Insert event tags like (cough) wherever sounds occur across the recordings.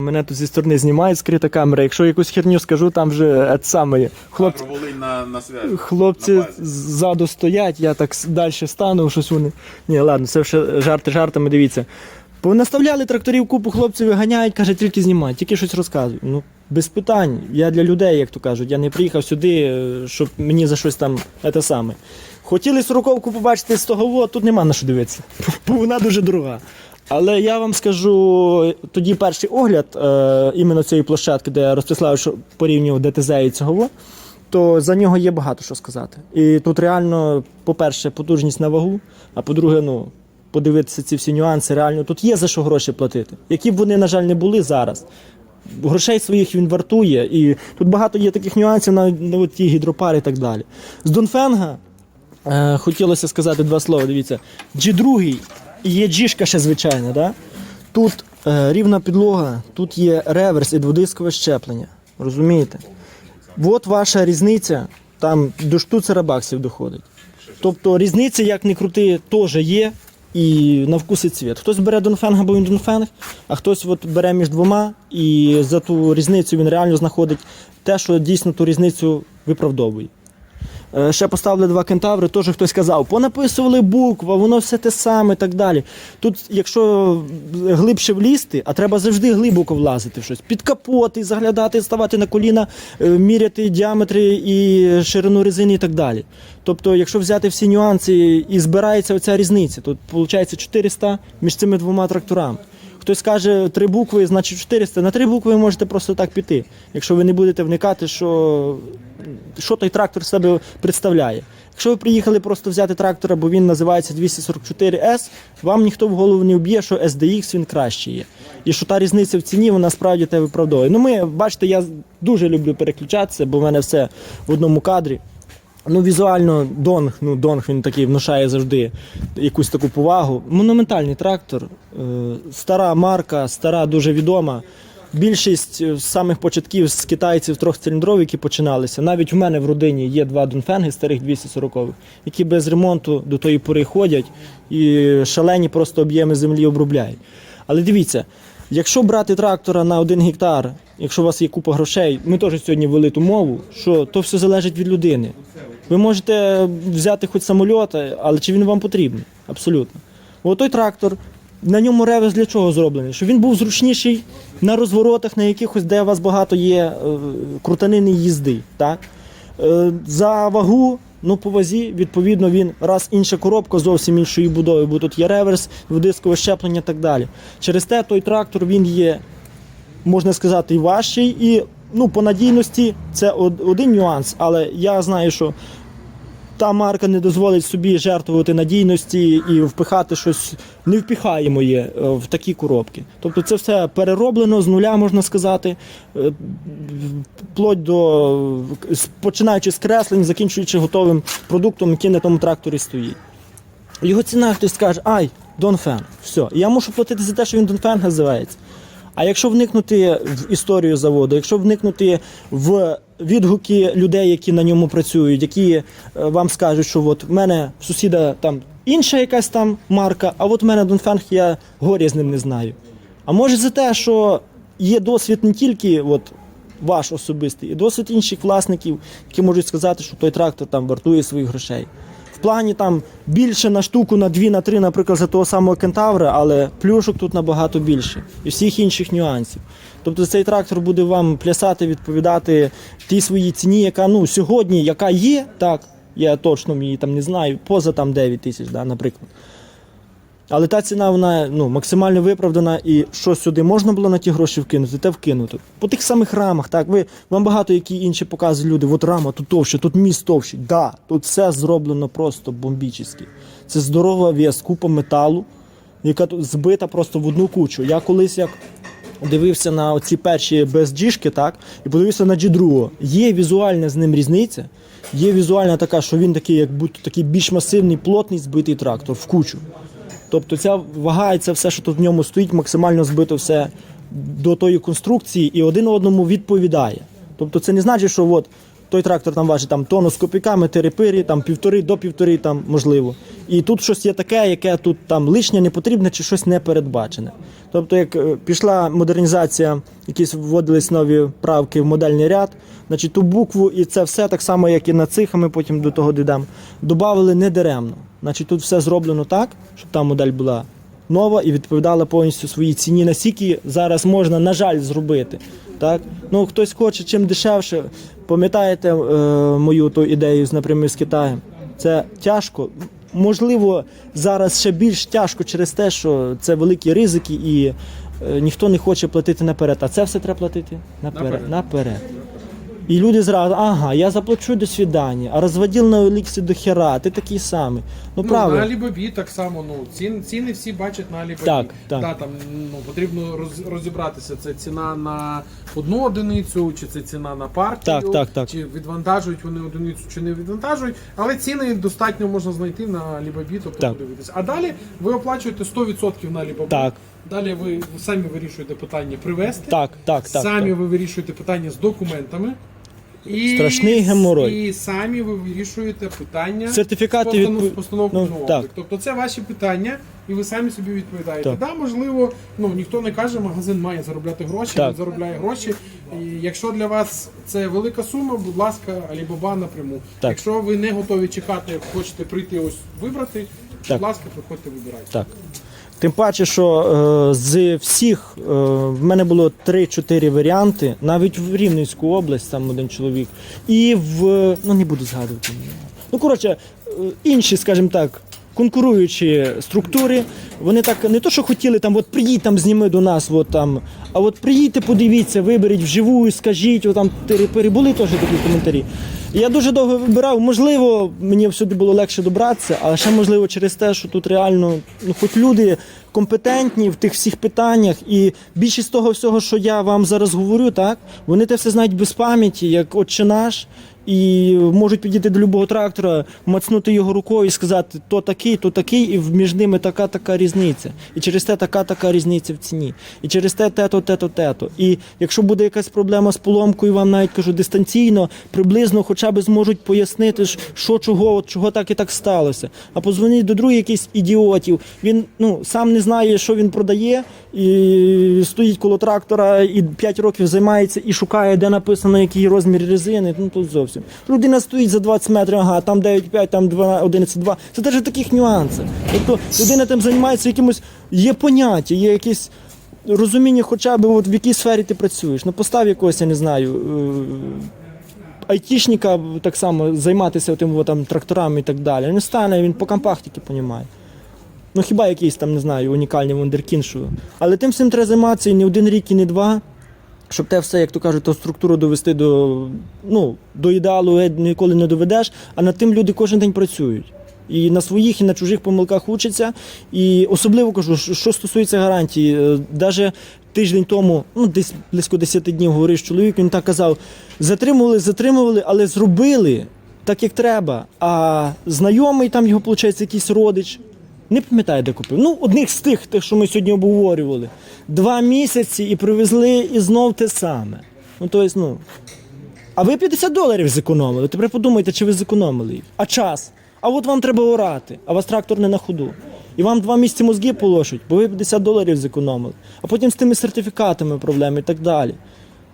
Мене тут зі сторони знімають скрита камера. Якщо якусь херню скажу, там вже саме. Хлопці, на, на связі. хлопці на ззаду стоять, я так далі стану, щось вони. Ні, ладно, це вже жарти жартами, дивіться. Понаставляли тракторів купу хлопців виганяють, каже, тільки знімають, тільки щось розказують. Ну, без питань. Я для людей, як то кажуть. Я не приїхав сюди, е, щоб мені за щось там це саме. Хотіли сороковку побачити з того, тут нема на що дивитися. (laughs) Бо вона дуже дорога. Але я вам скажу тоді перший огляд е, іменно цієї площадки, де Ростислав що порівнював ДТЗ і цього, то за нього є багато що сказати. І тут реально, по-перше, потужність на вагу, а по-друге, ну, подивитися ці всі нюанси, реально тут є за що гроші платити. Які б вони, на жаль, не були зараз. Грошей своїх він вартує, і тут багато є таких нюансів на, на ті гідропари і так далі. З Донфенга е, хотілося сказати два слова. Дивіться, G2 і є джішка ще звичайна. Да? Тут е, рівна підлога, тут є реверс і дводискове щеплення. Розумієте? От ваша різниця, там до штуцера баксів доходить. Тобто різниця, як не крути, теж є. І на вкус і цвіт. Хтось бере Донфенг або Донфенг, а хтось от бере між двома, і за ту різницю він реально знаходить те, що дійсно ту різницю виправдовує. Е, Ще поставили два кентаври, теж хтось казав, понаписували буква, воно все те саме і так далі. Тут, якщо глибше влізти, а треба завжди глибоко влазити в щось, під капот і заглядати, ставати на коліна, е, міряти діаметри і ширину резини і так далі. Тобто, якщо взяти всі нюанси і збирається оця різниця, тут виходить 400 між цими двома тракторами. Хтось каже три букви, значить 400. На три букви ви можете просто так піти, якщо ви не будете вникати, що, що той трактор себе представляє. Якщо ви приїхали просто взяти трактора, бо він називається 244S, вам ніхто в голову не вб'є, що SDX він кращий є. І що та різниця в ціні, вона справді те виправдовує. Ну, ми, бачите, я дуже люблю переключатися, бо в мене все в одному кадрі. Ну, візуально Донг, ну Донг він такий внушає завжди якусь таку повагу. Монументальний трактор, е, стара марка, стара, дуже відома. Більшість е, самих початків з китайців трьохциліндрових, які починалися. Навіть в мене в родині є два Донфенги старих 240-х, які без ремонту до тої пори ходять і шалені просто об'єми землі обробляють. Але дивіться, якщо брати трактора на один гектар, якщо у вас є купа грошей, ми теж сьогодні ввели ту мову, що то все залежить від людини. Ви можете взяти хоч самоліт, але чи він вам потрібний? Абсолютно. От той трактор, на ньому ревес для чого зроблений? Щоб він був зручніший на розворотах, на якихось, де у вас багато є е, крутанини їзди. Так? Е, за вагу, ну по вазі, відповідно, він раз інша коробка зовсім іншої будови, бо тут є реверс, дискове щеплення і так далі. Через те той трактор він є, можна сказати, і важчий, і ну, по надійності це один нюанс, але я знаю, що та марка не дозволить собі жертвувати надійності і впихати щось невпіхаємо є е, в такі коробки. Тобто це все перероблено з нуля, можна сказати, е, вплоть до починаючи з креслень, закінчуючи готовим продуктом, який на тому тракторі стоїть. Його ціна хтось скаже, ай, Донфен, все. Я мушу платити за те, що він Донфен називається. А якщо вникнути в історію заводу, якщо вникнути в відгуки людей, які на ньому працюють, які е, вам скажуть, що от в мене сусіда там інша якась там марка, а от в мене Донфенг, я горя з ним не знаю. А може за те, що є досвід не тільки от, ваш особистий, і досвід інших власників, які можуть сказати, що той трактор там вартує своїх грошей. В плані там більше на штуку, на дві, на три, наприклад, за того самого кентавра, але плюшок тут набагато більше і всіх інших нюансів. Тобто цей трактор буде вам плясати, відповідати тій своїй ціні, яка ну сьогодні, яка є, так, я точно її там не знаю, поза там 9 тисяч, да, наприклад. Але та ціна вона ну, максимально виправдана, і що сюди можна було на ті гроші вкинути, те вкинути. По тих самих рамах, так, ви вам багато які інші показують люди. От рама тут товще, тут міст товщий. Да, тут все зроблено просто бомбічно. Це здорова вес, купа металу, яка тут збита просто в одну кучу. Я колись як дивився на оці перші без джішки, так, і подивився на G2. Є візуальна з ним різниця. Є візуальна така, що він такий, як будто такий більш масивний, плотний збитий трактор в кучу. Тобто ця вага все, що тут в ньому стоїть, максимально збито все до тої конструкції і один одному відповідає. Тобто це не значить, що от той трактор там важить там тонну з копійками, терепирі, там півтори до півтори, там можливо. І тут щось є таке, яке тут там лишнє, не потрібне чи щось не передбачене. Тобто, як е, пішла модернізація, якісь вводились нові правки в модельний ряд, значить ту букву і це все так само, як і на цих, а ми потім до того дійдемо, додавали не даремно. Значить, тут все зроблено так, щоб та модель була нова і відповідала повністю своїй ціні, наскільки зараз можна, на жаль, зробити. Так? Ну, хтось хоче чим дешевше. Пам'ятаєте е, мою ту ідею з напряму з Китаєм? Це тяжко. Можливо, зараз ще більш тяжко через те, що це великі ризики і е, ніхто не хоче платити наперед. А це все треба платити наперед. Наперед. І люди зразу, ага, я заплачу до свідання, а розводил на Оліксі до хера, ти такий самий. Ну, Ну, правильно. на Алібабі так само, ну, ціни, ціни всі бачать на Алібабі. Так, так. Да, там, ну, потрібно роз, розібратися, це ціна на одну одиницю, чи це ціна на партію, Так, так, так. чи відвантажують вони одиницю, чи не відвантажують. Але ціни достатньо можна знайти на Алібабі, тобто Так. подивитися. А далі ви оплачуєте 100% на Алібабі. Так. Далі ви, ви самі вирішуєте питання привезти. Так, так, так. самі так. ви вирішуєте питання з документами. І, Страшний геморой. І самі ви вирішуєте питання Сертифікати з відпо- з постановкою ну, на так. Тобто це ваші питання, і ви самі собі відповідаєте. Так. Да, можливо, ну ніхто не каже, магазин має заробляти гроші, Так. він заробляє гроші. І якщо для вас це велика сума, будь ласка, Алібаба напряму. Так. Якщо ви не готові чекати, хочете прийти ось вибрати, Так. будь ласка, приходьте, вибирайте. Так. Тим паче, що е, з всіх е, в мене було 3-4 варіанти, навіть в Рівненську область, там один чоловік, і в. Ну не буду згадувати. Ну, коротше, е, інші, скажімо так, конкуруючі структури, вони так не то, що хотіли там, от приїдь там, зніми до нас, от там, а от приїдьте, подивіться, виберіть вживу, скажіть, от там тири були теж такі коментарі. Я дуже довго вибирав. Можливо, мені всюди було легше добратися, але ще можливо через те, що тут реально, ну, хоч люди компетентні в тих всіх питаннях, і більшість того всього, що я вам зараз говорю, так, вони те все знають без пам'яті, як отче наш. І можуть підійти до любого трактора, мацнути його рукою і сказати, то такий, то такий, і між ними така така різниця. І через те така така різниця в ціні. І через те те-то, те-то, те-то. І якщо буде якась проблема з поломкою, вам навіть кажу дистанційно, приблизно хоча б зможуть пояснити, що чого, от чого так і так сталося. А позвоніть до других якихось ідіотів. Він ну сам не знає, що він продає, і стоїть коло трактора і 5 років займається і шукає, де написано, який розмір резини. Ну тут зовсім. Людина стоїть за 20 метрів, ага, там 9,5, там 11,2. Це теж таких нюансів. Тобто людина там займається якимось, є поняття, є якісь. Розуміння, хоча б от в якій сфері ти працюєш. Ну постав якогось, я не знаю, е, айтішника так само займатися тим там, тракторами і так далі. Не стане, він по компах тільки понімає. Ну хіба якийсь там, не знаю, унікальний вундеркін, що. Але тим всім треба займатися і не один рік, і не два. Щоб те все, як то кажуть, ту структуру довести до, ну, до ідеалу ніколи не доведеш, а над тим люди кожен день працюють. І на своїх, і на чужих помилках учаться. І особливо кажу, що стосується гарантії, навіть тиждень тому, ну десь близько 10 днів говорив з чоловіком, він так казав: затримували, затримували, але зробили так, як треба. А знайомий там його, виходить, якийсь родич. Не пам'ятаю, де купив. Ну, одних з тих, тих, що ми сьогодні обговорювали. Два місяці і привезли і знов те саме. Ну, тобто, ну. А ви 50 доларів зекономили. Тепер подумайте, чи ви зекономили їх. А час? А от вам треба орати, а вас трактор не на ходу. І вам два місяці мозги полошуть, бо ви 50 доларів зекономили. А потім з тими сертифікатами проблеми і так далі.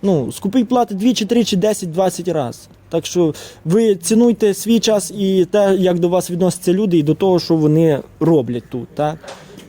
Ну, скупий плати двічі, тричі, 10, 20 разів. Так що ви цінуйте свій час і те, як до вас відносяться люди, і до того, що вони роблять тут, так?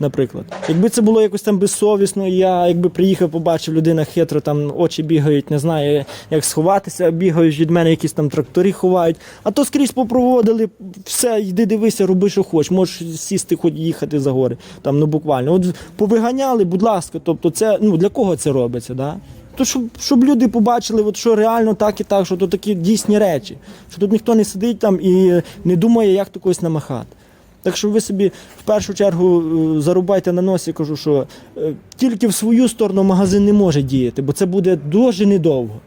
Наприклад, якби це було якось там безсовісно, я якби приїхав, побачив, людина хитро, там очі бігають, не знає, як сховатися, бігають від мене, якісь там трактори ховають. А то скрізь попроводили, все, йди дивися, роби, що хочеш, можеш сісти, хоч їхати за гори. Там, ну буквально. От повиганяли, будь ласка, тобто це ну для кого це робиться? Да? То щоб, щоб люди побачили, от, що реально так і так, що то такі дійсні речі, що тут ніхто не сидить там і не думає, як то когось намахати. Так що ви собі в першу чергу е, зарубайте на носі, кажу, що е, тільки в свою сторону магазин не може діяти, бо це буде дуже недовго.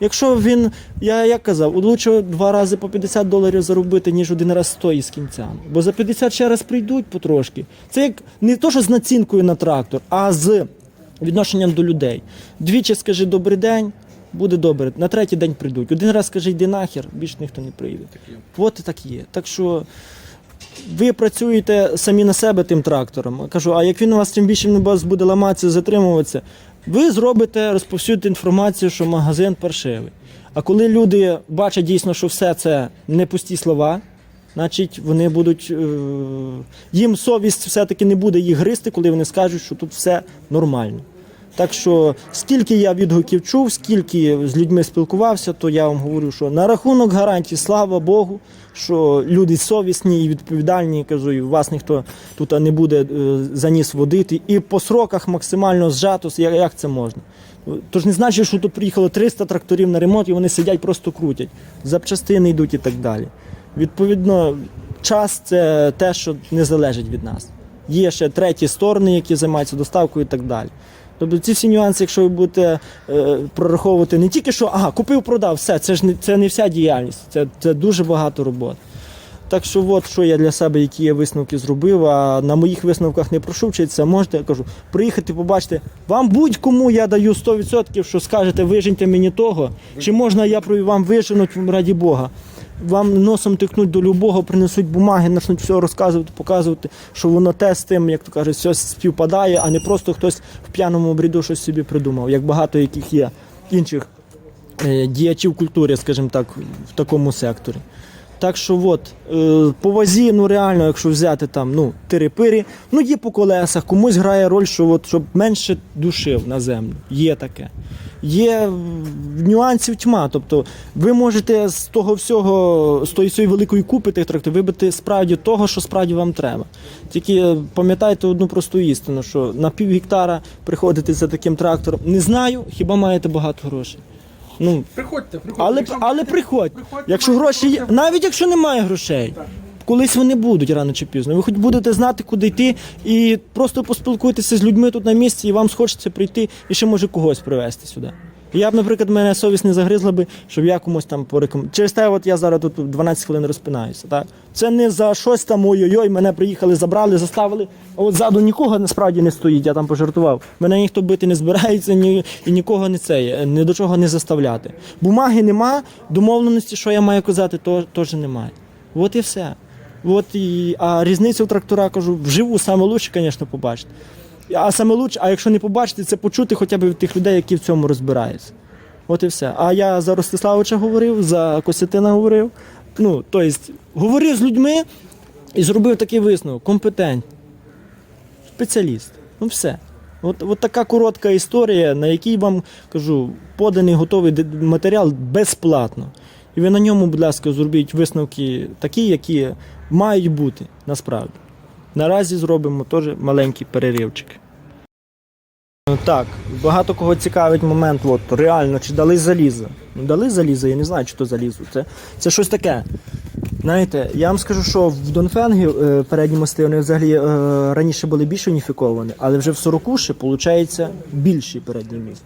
Якщо він, я як казав, лучше два рази по 50 доларів заробити, ніж один раз 100 із кінцями. Бо за 50 ще раз прийдуть потрошки. Це як не то, що з націнкою на трактор, а з відношенням до людей. Двічі скажи добрий день, буде добре. На третій день прийдуть. Один раз скажи, йди нахер, більше ніхто не прийде. От і так є. Так що ви працюєте самі на себе тим трактором. Кажу, а як він у вас чим більше він у вас буде ламатися, затримуватися, ви зробите, розповсюдите інформацію, що магазин паршивий. А коли люди бачать дійсно, що все це не пусті слова, значить вони будуть. Е- їм совість все-таки не буде їх гризти, коли вони скажуть, що тут все нормально. Так що, скільки я відгуків чув, скільки з людьми спілкувався, то я вам говорю, що на рахунок гарантій, слава Богу, що люди совісні і відповідальні, кажу, і вас ніхто тут не буде е, за ніс водити. І по сроках максимально зжато, як це можна. Тож не значить, що тут приїхало 300 тракторів на ремонт і вони сидять, просто крутять. Запчастини йдуть і так далі. Відповідно, час це те, що не залежить від нас. Є ще треті сторони, які займаються доставкою і так далі. Тобто ці всі нюанси, якщо ви будете е, прораховувати не тільки що ага, купив, продав, все, це ж не це не вся діяльність, це, це дуже багато роботи. Так що, от що я для себе, які я висновки зробив. А на моїх висновках не прошу вчитися, можете я кажу, приїхати, побачити. Вам будь-кому я даю 100%, що скажете, виженьте мені того, чи можна я вам виженуть раді Бога. Вам носом тикнуть до любого, принесуть бумаги, почнуть все розказувати, показувати, що воно те з тим, як то кажуть, все співпадає, а не просто хтось в п'яному бреду щось собі придумав, як багато яких є інших е, діячів культури, скажімо так, в такому секторі. Так що от, е, по вазі, ну реально, якщо взяти там ну, тири-пири, ну є по колесах, комусь грає роль, що от, щоб менше душив на землю. Є таке. Є нюансів тьма. Тобто ви можете з того всього, з тої своєї великої купи тих тракторів вибити справді того, що справді вам треба. Тільки е, пам'ятайте одну просту істину, що на пів гектара приходити за таким трактором. Не знаю, хіба маєте багато грошей. Ну, Приходьте, приходьте. але, Якщо- але приходь. Приходьте, Якщо гроші є, навіть якщо немає грошей, колись вони будуть рано чи пізно. Ви хоч будете знати, куди йти, і просто поспілкуйтеся з людьми тут на місці, і вам схочеться прийти і ще може когось привезти сюди. Я б, наприклад, мене совість не загризла би, щоб я комусь там порекомендував. Через те, от я зараз тут 12 хвилин розпинаюся. Так? Це не за щось там ой-ой-ой, мене приїхали, забрали, заставили. А от ззаду нікого насправді не стоїть, я там пожартував. Мене ніхто бити не збирається ні, і нікого не це, ні до чого не заставляти. Бумаги нема, домовленості, що я маю казати, то, теж немає. От і все. От і, а різницю трактора кажу, вживу саме лучше, звісно, побачити. А саме лучше, а якщо не побачити, це почути хоча б від тих людей, які в цьому розбираються. От і все. А я за Ростиславича говорив, за Костянтина говорив. Ну, тобто, говорив з людьми і зробив такий висновок. Компетент, спеціаліст. Ну все. От, от така коротка історія, на якій вам кажу, поданий готовий матеріал безплатно. І ви на ньому, будь ласка, зробіть висновки такі, які мають бути насправді. Наразі зробимо теж маленький переривчик. Ну, Так, багато кого цікавить момент, от, реально, чи дали залізо. Ну, дали залізо, я не знаю, чи то залізо. Це, це щось таке. Знаєте, я вам скажу, що в Донфенгі е, передні мости вони взагалі е, раніше були більш уніфіковані, але вже в 40 ще виходить більший передній міст.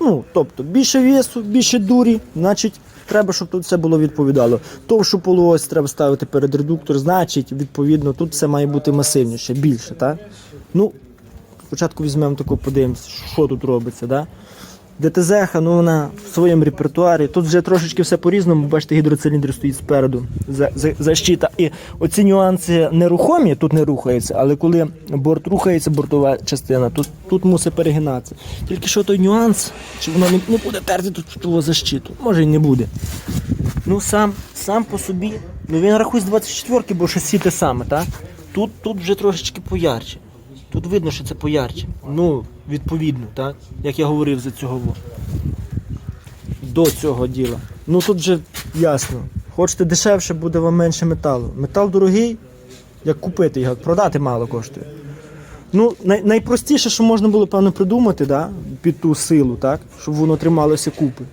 Ну, тобто більше весу, більше дурі, значить, треба, щоб тут все було відповідало. Товшу полуось треба ставити перед редуктор, значить, відповідно, тут все має бути масивніше, більше, так? Ну, спочатку візьмемо таку, подивимося, що тут робиться, да? ДТЗ, ну вона в своєму репертуарі. Тут вже трошечки все по-різному. Бачите, гідроциліндр стоїть спереду за, за, защита. І оці нюанси нерухомі, тут не рухаються, але коли борт рухається, бортова частина, тут, тут мусить перегинатися. Тільки що той нюанс, чи воно не, не буде терти тут того защиту. Може і не буде. Ну сам, сам по собі. Ну він рахує з 24-ки, бо шасі те саме, так? Тут, тут вже трошечки поярче. Тут видно, що це поярче. Ну, відповідно, так? Як я говорив за цього. До цього діла. Ну тут вже ясно. Хочете дешевше, буде вам менше металу. Метал дорогий, як купити його, продати мало коштує. Ну, най- найпростіше, що можна було, певно, придумати, да? під ту силу, так? щоб воно трималося купи.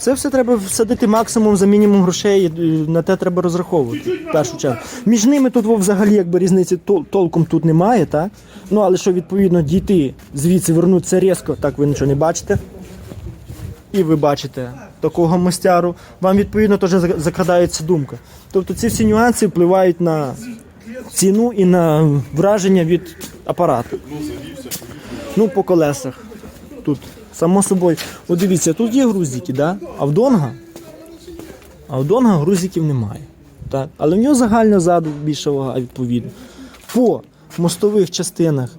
Це все треба всадити максимум за мінімум грошей, і на те треба розраховувати. В першу чергу. Між ними тут взагалі якби різниці тол- толком тут немає, так? Ну але що відповідно дійти звідси, вернутися різко, так ви нічого не бачите. І ви бачите такого мостяру, вам відповідно теж закрадається думка. Тобто ці всі нюанси впливають на ціну і на враження від апарату. Ну, по колесах. Тут, само собою, от дивіться, тут є грузики, да? а в Донга, а в Донга грузиків немає. Так? Але в нього загально ззаду більша вага, відповідно. По мостових частинах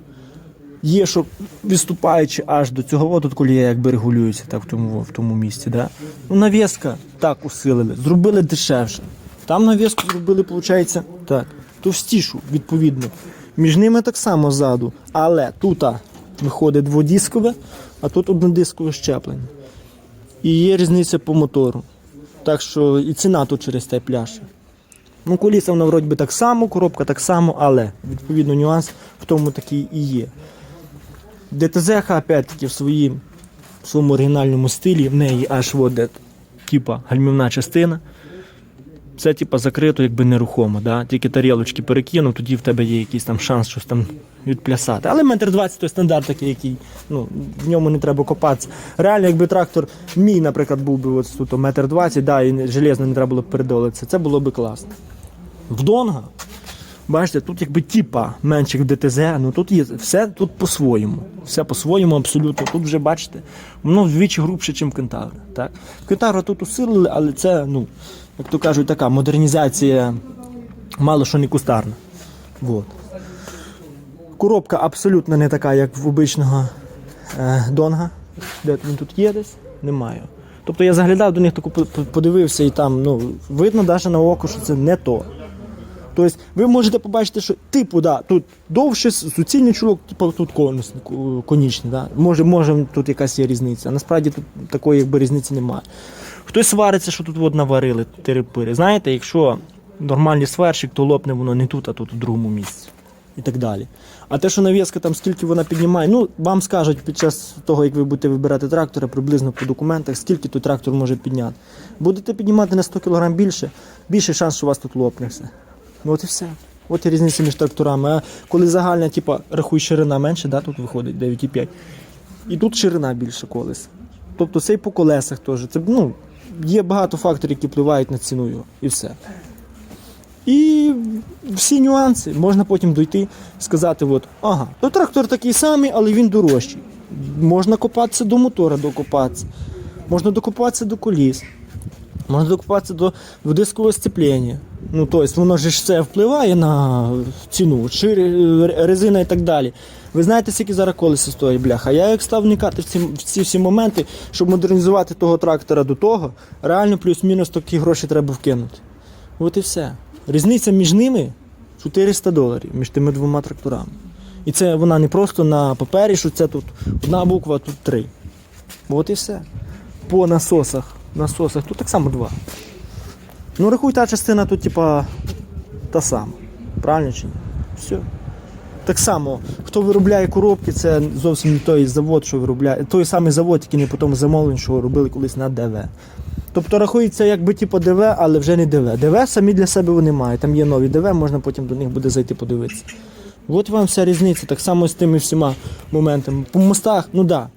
є, що відступаючи аж до цього, от тут колія якби регулюється так, в тому, в тому місці. Да? Ну, навіска так усилили, зробили дешевше. Там навіску зробили, виходить, так, товстішу, відповідно. Між ними так само ззаду. Але тут виходить дводискове, а тут однодискове щеплення. І є різниця по мотору. Так що і ціна тут через те пляше. Ну, коліса воно вроді би так само, коробка так само, але відповідно нюанс в тому такий і є. ДТЗ, опять-таки, в своїм в своєму оригінальному стилі, в неї аж от, типа гальмівна частина. Це типа закрито, якби нерухомо. Да? Тільки тарілочки перекинув, тоді в тебе є якийсь там шанс щось там відплясати. Але метр двадцять той стандарт такий, який ну, в ньому не треба копатися. Реально, якби трактор мій, наприклад, був би от тут метр двадцять, да, і железно не треба було б передолитися, це було б класно. В Донга, бачите, тут якби типа менших ДТЗ, ну тут є все тут по-своєму. Все по-своєму абсолютно. Тут вже бачите, воно вдвічі грубше, ніж Кентавра. Так? Кентавра тут усилили, але це, ну, як то кажуть, така модернізація мало що не кустарна. Вот. Коробка абсолютно не така, як в обичного е, Донга. Де він тут є десь? Немає. Тобто я заглядав до них, таку по- по- подивився, і там ну, видно навіть на око, що це не то. Тобто ви можете побачити, що типу, да, тут довше суцільний чулок, типу тут конічний. Да? Може, може тут якась є різниця. А насправді тут такої якби різниці немає. Хтось свариться, що тут от наварили терепири. Знаєте, якщо нормальний свершик, то лопне воно не тут, а тут у другому місці. І так далі. А те, що навіска там скільки вона піднімає, ну вам скажуть під час того, як ви будете вибирати трактора, приблизно по документах, скільки той трактор може підняти. Будете піднімати на 100 кг більше, більший шанс, що у вас тут лопне все. Ну от і все. От і різниця між тракторами. А коли загальна, типа, рахуй ширина менше, да, тут виходить 9,5. І тут ширина більше колес. Тобто це і по колесах теж. Це, ну, є багато факторів, які впливають на ціну його. І все. І всі нюанси можна потім дойти сказати: от, ага, то трактор такий самий, але він дорожчий. Можна копатися до мотора, докопатися. Можна докопатися до коліс. Можна докопатися до дводискового сцеплення. Ну, тобто, воно ж все впливає на ціну, шир, резина і так далі. Ви знаєте, скільки зараз колеса стоїть, бляха. Я як став вникати в ці, в ці всі моменти, щоб модернізувати того трактора до того, реально плюс-мінус такі гроші треба вкинути. От і все. Різниця між ними 400 доларів, між тими двома тракторами. І це вона не просто на папері, що це тут одна буква, а тут три. От і все. По насосах. Насосах тут так само два. Ну, рахуй, та частина тут, типа, та сама. Правильно чи ні? Все. Так само, хто виробляє коробки, це зовсім не той завод, що виробляє. Той самий завод, який не по тому замовленню, що робили колись на ДВ. Тобто рахується якби типу ДВ, але вже не ДВ. ДВ самі для себе вони мають. Там є нові ДВ, можна потім до них буде зайти подивитися. От вам вся різниця, так само з тими всіма моментами. По мостах, ну так. Да.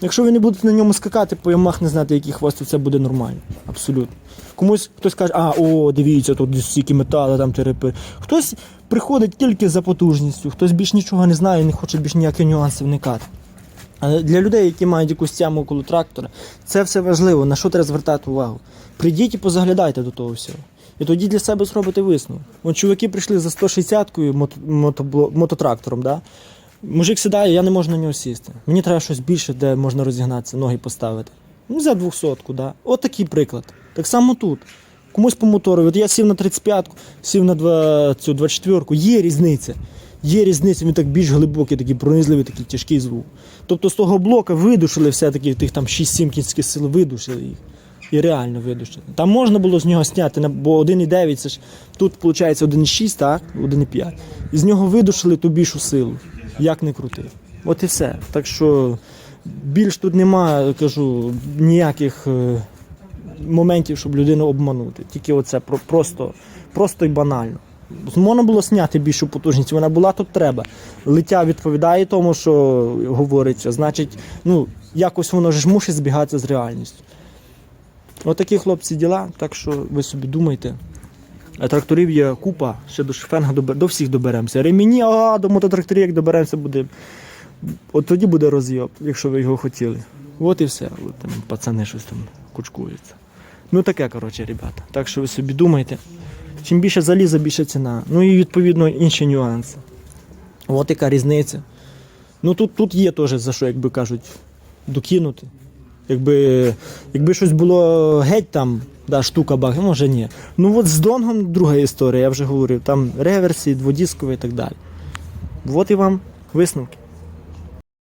Якщо ви не будете на ньому скакати, по ямах не знати, який хвост, то це буде нормально. Абсолютно. Комусь хтось каже, а, о, дивіться, тут стільки металу, там терепи. Хтось приходить тільки за потужністю, хтось більш нічого не знає, не хоче більш ніякі нюанси вникати. Але для людей, які мають якусь тему около трактора, це все важливо, на що треба звертати увагу. Прийдіть і позаглядайте до того всього. І тоді для себе зробите висновок. От чуваки прийшли за 160-кою мото, мотобло- мототрактором, да? Мужик сідає, я не можу на нього сісти. Мені треба щось більше, де можна розігнатися, ноги поставити. Ну, за 200-ку, да. От такий приклад. Так само тут. Комусь по мотору. От я сів на 35-ку, сів на два- цю 24-ку. Є різниця. Є різниця, він так більш глибокий, такий пронизливий, такий тяжкий звук. Тобто з того блока видушили все-таки тих там 6-7 кінських сил, видушили їх. І реально видушили. Там можна було з нього зняти, бо 1,9 це ж тут виходить 1,6, так, 1,5. І з нього видушили ту більшу силу. Як не крути. От і все. Так що більш тут немає, кажу, ніяких е, моментів, щоб людину обманути. Тільки оце просто, просто і банально. Можна було зняти більшу потужність, вона була тут треба. Лиття відповідає тому, що говориться. Значить, ну, якось воно ж мусить збігатися з реальністю. Отакі хлопці діла, так що ви собі думайте. Тракторів є купа, ще до шифенга добер... до всіх доберемося. Ремені, а до мототракторів як доберемося, буде От тоді буде розйоб, якщо ви його хотіли. От і все. От там пацани щось там кучкуються. Ну таке, коротше, ребята. Так що ви собі думайте. Чим більше заліза, більше ціна. Ну і відповідно інші нюанси. От яка різниця. Ну тут, тут є теж за що, якби кажуть, докинути. Якби, якби щось було геть там, да, штука баг, ну, може ні. Ну от з донгом друга історія, я вже говорив, там реверсі, дводісковий і так далі. От і вам висновки.